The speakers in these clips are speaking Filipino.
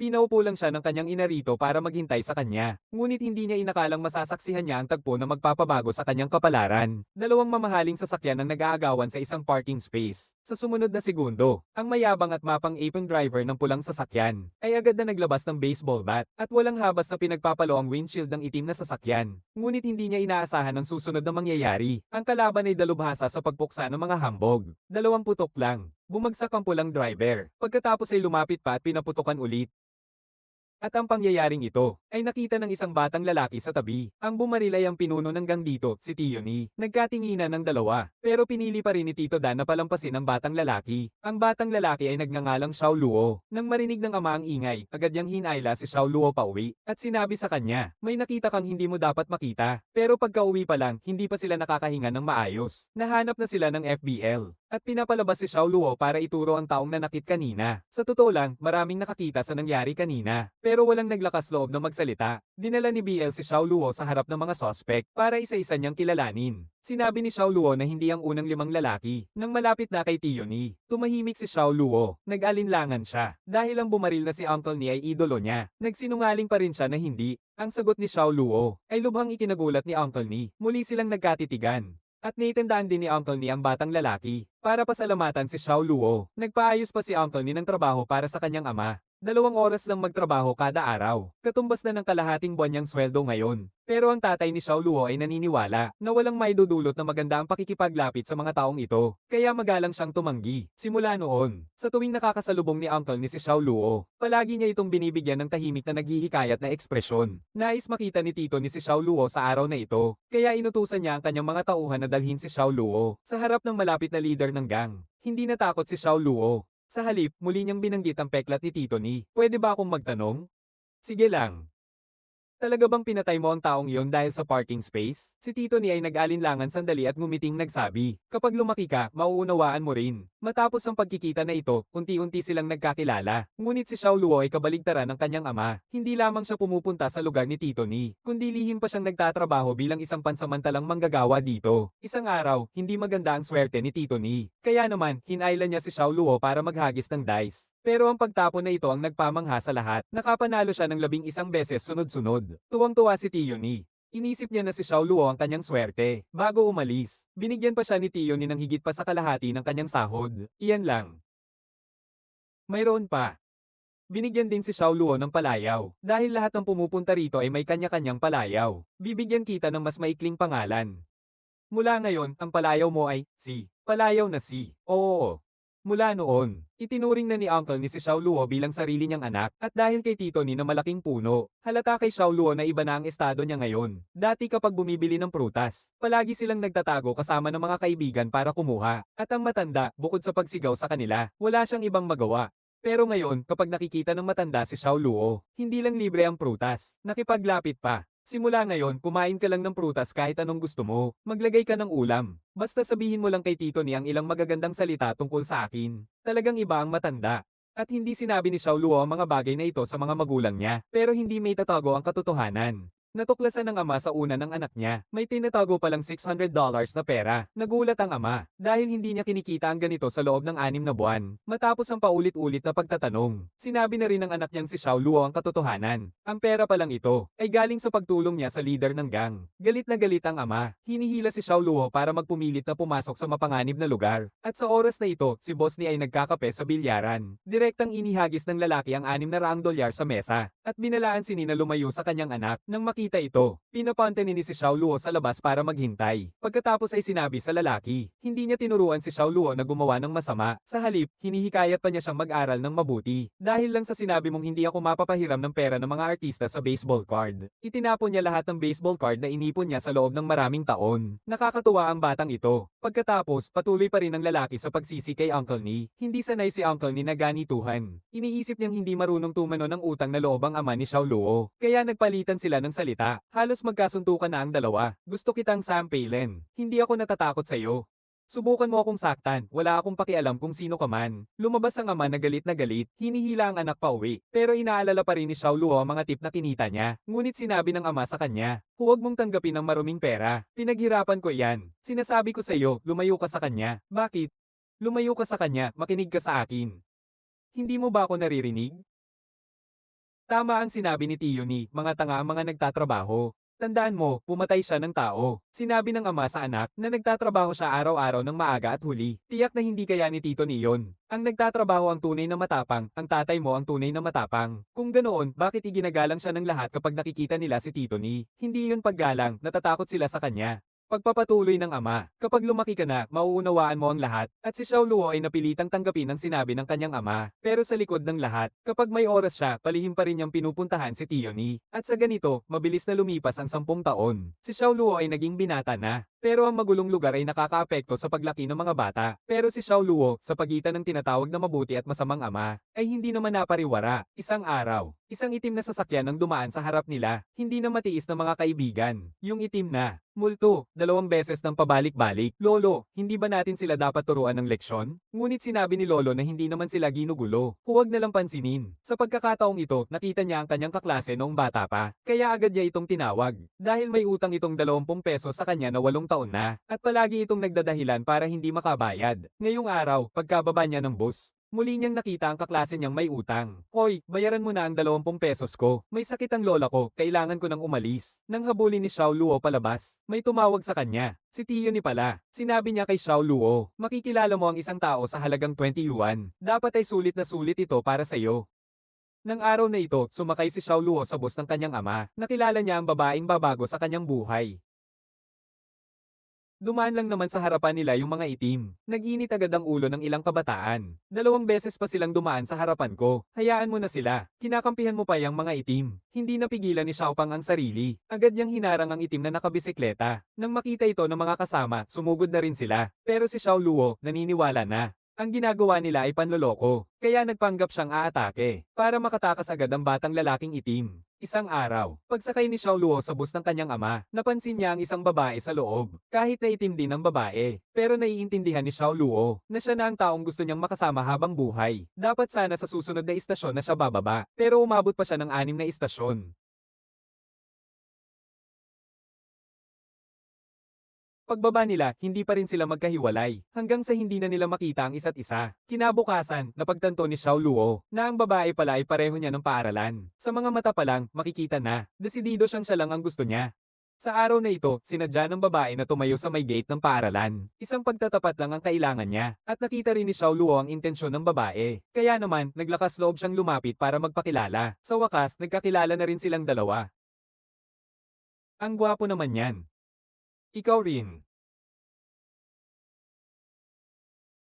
Pinaupo lang siya ng kanyang ina rito para maghintay sa kanya. Ngunit hindi niya inakalang masasaksihan niya ang tagpo na magpapabago sa kanyang kapalaran. Dalawang mamahaling sasakyan ang nag-aagawan sa isang parking space. Sa sumunod na segundo, ang mayabang at mapang apron driver ng pulang sasakyan ay agad na naglabas ng baseball bat at walang habas na pinagpapalo ang windshield ng itim na sasakyan. Ngunit hindi niya inaasahan ang susunod na mangyayari. Ang kalaban ay dalubhasa sa pagpuksa ng mga hambog. Dalawang putok lang. Bumagsak ang pulang driver. Pagkatapos ay lumapit pa at pinaputukan ulit. At ang pangyayaring ito, ay nakita ng isang batang lalaki sa tabi. Ang bumaril ay ang pinuno ng gang dito, si Tioni. Nagkatinginan ng dalawa, pero pinili pa rin ni Tito Dan na palampasin ang batang lalaki. Ang batang lalaki ay nagngangalang Xiao Luo. Nang marinig ng ama ang ingay, agad niyang hinayla si Xiao Luo pauwi, at sinabi sa kanya, may nakita kang hindi mo dapat makita. Pero pagka-uwi pa lang, hindi pa sila nakakahinga ng maayos. Nahanap na sila ng FBL. At pinapalabas si Xiao Luo para ituro ang taong nanakit kanina. Sa totoo lang, maraming nakakita sa nangyari kanina. Pero walang naglakas loob na magsalita. Dinala ni BL si Xiao Luo sa harap ng mga sospek para isa-isa niyang kilalanin. Sinabi ni Xiao Luo na hindi ang unang limang lalaki. Nang malapit na kay Tioni, tumahimik si Xiao Luo. Nag-alinlangan siya. Dahil ang bumaril na si Uncle ni ay idolo niya. Nagsinungaling pa rin siya na hindi. Ang sagot ni Xiao Luo ay lubhang ikinagulat ni Uncle ni. Muli silang nagkatitigan. At naitandaan din ni Uncle ni ang batang lalaki. Para pasalamatan si Xiao Luo, nagpaayos pa si Uncle ni ng trabaho para sa kanyang ama. Dalawang oras lang magtrabaho kada araw. Katumbas na ng kalahating buwan niyang sweldo ngayon. Pero ang tatay ni Xiao Luo ay naniniwala na walang maidudulot na maganda ang pakikipaglapit sa mga taong ito. Kaya magalang siyang tumanggi. Simula noon, sa tuwing nakakasalubong ni Uncle ni si Xiao Luo, palagi niya itong binibigyan ng tahimik na naghihikayat na ekspresyon. Nais makita ni Tito ni si Xiao Luo sa araw na ito. Kaya inutusan niya ang kanyang mga tauhan na dalhin si Xiao Luo sa harap ng malapit na leader ng gang. Hindi natakot si Xiao Luo. Sa halip, muli niyang binanggit ang peklat ni Tito ni. Pwede ba akong magtanong? Sige lang. Talaga bang pinatay mo ang taong iyon dahil sa parking space? Si Tito ni ay nag-alinlangan sandali at ngumiting nagsabi, kapag lumaki ka, mauunawaan mo rin. Matapos ang pagkikita na ito, unti-unti silang nagkakilala. Ngunit si Xiao Luo ay kabaligtaran ng kanyang ama. Hindi lamang siya pumupunta sa lugar ni Tito ni, kundi lihim pa siyang nagtatrabaho bilang isang pansamantalang manggagawa dito. Isang araw, hindi maganda ang swerte ni Tito ni. Kaya naman, hinayla niya si Xiao Luo para maghagis ng dice. Pero ang pagtapon na ito ang nagpamangha sa lahat. Nakapanalo siya ng labing isang beses sunod-sunod. Tuwang-tuwa si Tioni. Inisip niya na si Xiao Luo ang kanyang swerte. Bago umalis, binigyan pa siya ni Tioni ng higit pa sa kalahati ng kanyang sahod. Iyan lang. Mayroon pa. Binigyan din si Xiao Luo ng palayaw. Dahil lahat ng pumupunta rito ay may kanya-kanyang palayaw. Bibigyan kita ng mas maikling pangalan. Mula ngayon, ang palayaw mo ay si. Palayaw na si. Oo. Mula noon, itinuring na ni Uncle ni si Xiao Luo bilang sarili niyang anak at dahil kay Tito ni na malaking puno, halata kay Xiao Luo na iba na ang estado niya ngayon. Dati kapag bumibili ng prutas, palagi silang nagtatago kasama ng mga kaibigan para kumuha. At ang matanda, bukod sa pagsigaw sa kanila, wala siyang ibang magawa. Pero ngayon, kapag nakikita ng matanda si Xiao Luo, hindi lang libre ang prutas, nakipaglapit pa. Simula ngayon, kumain ka lang ng prutas kahit anong gusto mo. Maglagay ka ng ulam. Basta sabihin mo lang kay Tito ni ang ilang magagandang salita tungkol sa akin. Talagang iba ang matanda. At hindi sinabi ni Xiao Luo ang mga bagay na ito sa mga magulang niya, pero hindi may tatago ang katotohanan. Natuklasan ng ama sa una ng anak niya, may tinatago palang $600 na pera. Nagulat ang ama, dahil hindi niya kinikita ang ganito sa loob ng anim na buwan. Matapos ang paulit-ulit na pagtatanong, sinabi na rin ng anak niyang si Xiao Luo ang katotohanan. Ang pera pa lang ito, ay galing sa pagtulong niya sa leader ng gang. Galit na galit ang ama, hinihila si Xiao Luo para magpumilit na pumasok sa mapanganib na lugar. At sa oras na ito, si boss ni ay nagkakape sa bilyaran. Direktang inihagis ng lalaki ang anim na raang dolyar sa mesa, at binalaan si Nina lumayo sa kanyang anak nang makita ito. Pinapante ni si Xiao Luo sa labas para maghintay. Pagkatapos ay sinabi sa lalaki, hindi niya tinuruan si Xiao Luo na gumawa ng masama. Sa halip, hinihikayat pa niya siyang mag-aral ng mabuti. Dahil lang sa sinabi mong hindi ako mapapahiram ng pera ng mga artista sa baseball card. Itinapon niya lahat ng baseball card na inipon niya sa loob ng maraming taon. Nakakatuwa ang batang ito. Pagkatapos, patuloy pa rin ang lalaki sa pagsisi kay Uncle Ni. Hindi sanay si Uncle Ni na ganituhan. Iniisip niyang hindi marunong tumano ng utang na loob ang ama ni Xiao Luo. Kaya nagpalitan sila ng salita. Halos magkasuntukan na ang dalawa. Gusto kitang sampailen. Hindi ako natatakot sa iyo. Subukan mo akong saktan, wala akong pakialam kung sino ka man. Lumabas ang ama na galit na galit, hinihila ang anak pa uwi. Pero inaalala pa rin ni Xiao Luo ang mga tip na kinita niya. Ngunit sinabi ng ama sa kanya, huwag mong tanggapin ang maruming pera. Pinaghirapan ko yan. Sinasabi ko sa iyo, lumayo ka sa kanya. Bakit? Lumayo ka sa kanya, makinig ka sa akin. Hindi mo ba ako naririnig? Tama ang sinabi ni Tiyo ni, mga tanga ang mga nagtatrabaho. Tandaan mo, pumatay siya ng tao. Sinabi ng ama sa anak na nagtatrabaho siya araw-araw ng maaga at huli. Tiyak na hindi kaya ni Tito ni yon. Ang nagtatrabaho ang tunay na matapang, ang tatay mo ang tunay na matapang. Kung ganoon, bakit iginagalang siya ng lahat kapag nakikita nila si Tito ni? Hindi yun paggalang, natatakot sila sa kanya. Pagpapatuloy ng ama, kapag lumaki ka na, mauunawaan mo ang lahat, at si Xiao Luo ay napilitang tanggapin ang sinabi ng kanyang ama. Pero sa likod ng lahat, kapag may oras siya, palihim pa rin niyang pinupuntahan si Tio Ni. At sa ganito, mabilis na lumipas ang sampung taon. Si Xiao Luo ay naging binata na. Pero ang magulong lugar ay nakakaapekto sa paglaki ng mga bata. Pero si Xiao Luo, sa pagitan ng tinatawag na mabuti at masamang ama, ay hindi naman napariwara. Isang araw, isang itim na sasakyan ang dumaan sa harap nila, hindi na matiis ng mga kaibigan. Yung itim na, multo, dalawang beses ng pabalik-balik. Lolo, hindi ba natin sila dapat turuan ng leksyon? Ngunit sinabi ni Lolo na hindi naman sila ginugulo. Huwag na lang pansinin. Sa pagkakataong ito, nakita niya ang kanyang kaklase noong bata pa. Kaya agad niya itong tinawag. Dahil may utang itong 20 peso sa kanya na walong taon na. At palagi itong nagdadahilan para hindi makabayad. Ngayong araw, pagkababa niya ng bus, Muli niyang nakita ang kaklase niyang may utang. Hoy, bayaran mo na ang 20 pesos ko. May sakit ang lola ko, kailangan ko nang umalis. Nang habulin ni Xiao Luo palabas, may tumawag sa kanya. Si Tiyo ni pala. Sinabi niya kay Xiao Luo, makikilala mo ang isang tao sa halagang 20 yuan. Dapat ay sulit na sulit ito para sa iyo. Nang araw na ito, sumakay si Xiao Luo sa bus ng kanyang ama. Nakilala niya ang babaeng babago sa kanyang buhay. Dumaan lang naman sa harapan nila yung mga itim. Nag-init agad ang ulo ng ilang kabataan. Dalawang beses pa silang dumaan sa harapan ko. Hayaan mo na sila. Kinakampihan mo pa yung mga itim. Hindi napigilan ni Xiaopang ang sarili. Agad niyang hinarang ang itim na nakabisikleta. Nang makita ito ng mga kasama, sumugod na rin sila. Pero si Xiao Luo, naniniwala na. Ang ginagawa nila ay panloloko, kaya nagpanggap siyang aatake, para makatakas agad ang batang lalaking itim. Isang araw, pagsakay ni Xiao Luo sa bus ng kanyang ama, napansin niya ang isang babae sa loob, kahit na itim din ang babae. Pero naiintindihan ni Xiao Luo na siya na ang taong gusto niyang makasama habang buhay. Dapat sana sa susunod na istasyon na siya bababa, pero umabot pa siya ng anim na istasyon. Pagbaba nila, hindi pa rin sila magkahiwalay, hanggang sa hindi na nila makita ang isa't isa. Kinabukasan, napagtanto ni Xiao Luo, na ang babae pala ay pareho niya ng paaralan. Sa mga mata pa lang, makikita na, desidido siyang siya lang ang gusto niya. Sa araw na ito, sinadya ng babae na tumayo sa may gate ng paaralan. Isang pagtatapat lang ang kailangan niya, at nakita rin ni Xiao Luo ang intensyon ng babae. Kaya naman, naglakas loob siyang lumapit para magpakilala. Sa wakas, nagkakilala na rin silang dalawa. Ang gwapo naman yan. Ikaw rin.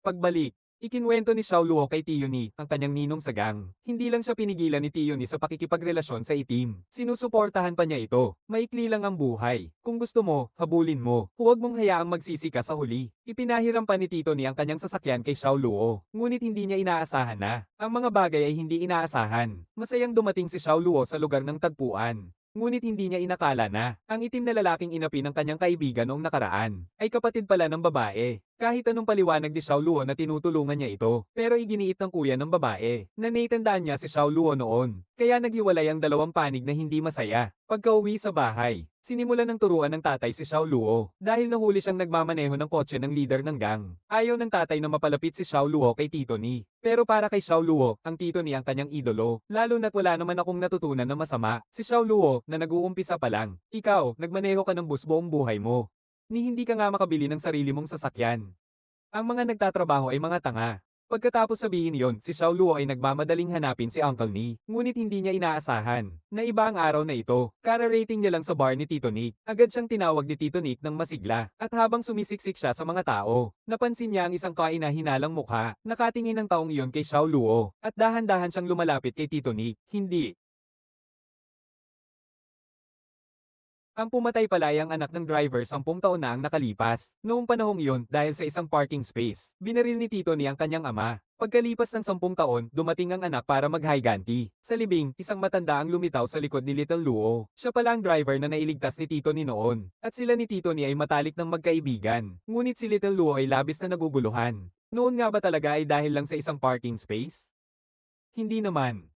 Pagbalik, ikinwento ni Xiao Luo kay Tiyo Ni, ang kanyang ninong sa gang. Hindi lang siya pinigilan ni Tiyo Ni sa pakikipagrelasyon sa itim. Sinusuportahan pa niya ito. Maikli lang ang buhay. Kung gusto mo, habulin mo. Huwag mong hayaang magsisi ka sa huli. Ipinahiram pa ni Tito Ni ang kanyang sasakyan kay Xiao Luo. Ngunit hindi niya inaasahan na. Ang mga bagay ay hindi inaasahan. Masayang dumating si Xiao Luo sa lugar ng tagpuan. Ngunit hindi niya inakala na, ang itim na lalaking inapi ng kanyang kaibigan noong nakaraan, ay kapatid pala ng babae. Kahit anong paliwanag ni Xiao Luo na tinutulungan niya ito, pero iginiit ng kuya ng babae, na naitandaan niya si Xiao Luo noon. Kaya naghiwalay ang dalawang panig na hindi masaya. Pagka-uwi sa bahay, sinimulan ng turuan ng tatay si Xiao Luo, dahil nahuli siyang nagmamaneho ng kotse ng leader ng gang. Ayaw ng tatay na mapalapit si Xiao Luo kay Tito Ni. Pero para kay Xiao Luo, ang Tito Ni ang kanyang idolo, lalo na't wala naman akong natutunan na masama. Si Xiao Luo, na nag-uumpisa pa lang, ikaw, nagmaneho ka ng bus buong buhay mo. Ni hindi ka nga makabili ng sarili mong sasakyan. Ang mga nagtatrabaho ay mga tanga. Pagkatapos sabihin yon, si Xiao Luo ay nagmamadaling hanapin si Uncle Ni, ngunit hindi niya inaasahan na iba ang araw na ito. Kara-rating niya lang sa bar ni Tito Nick. Agad siyang tinawag ni Tito Nick ng masigla, at habang sumisiksik siya sa mga tao, napansin niya ang isang kaina-hinalang mukha. Nakatingin ng taong iyon kay Xiao Luo, at dahan-dahan siyang lumalapit kay Tito Nick. Hindi, Ang pumatay pala ay ang anak ng driver sampung taon na ang nakalipas. Noong panahong iyon, dahil sa isang parking space, binaril ni Tito ni ang kanyang ama. Pagkalipas ng sampung taon, dumating ang anak para mag-higanti. Sa libing, isang matanda ang lumitaw sa likod ni Little Luo. Siya pala ang driver na nailigtas ni Tito ni noon. At sila ni Tito ni ay matalik ng magkaibigan. Ngunit si Little Luo ay labis na naguguluhan. Noon nga ba talaga ay dahil lang sa isang parking space? Hindi naman.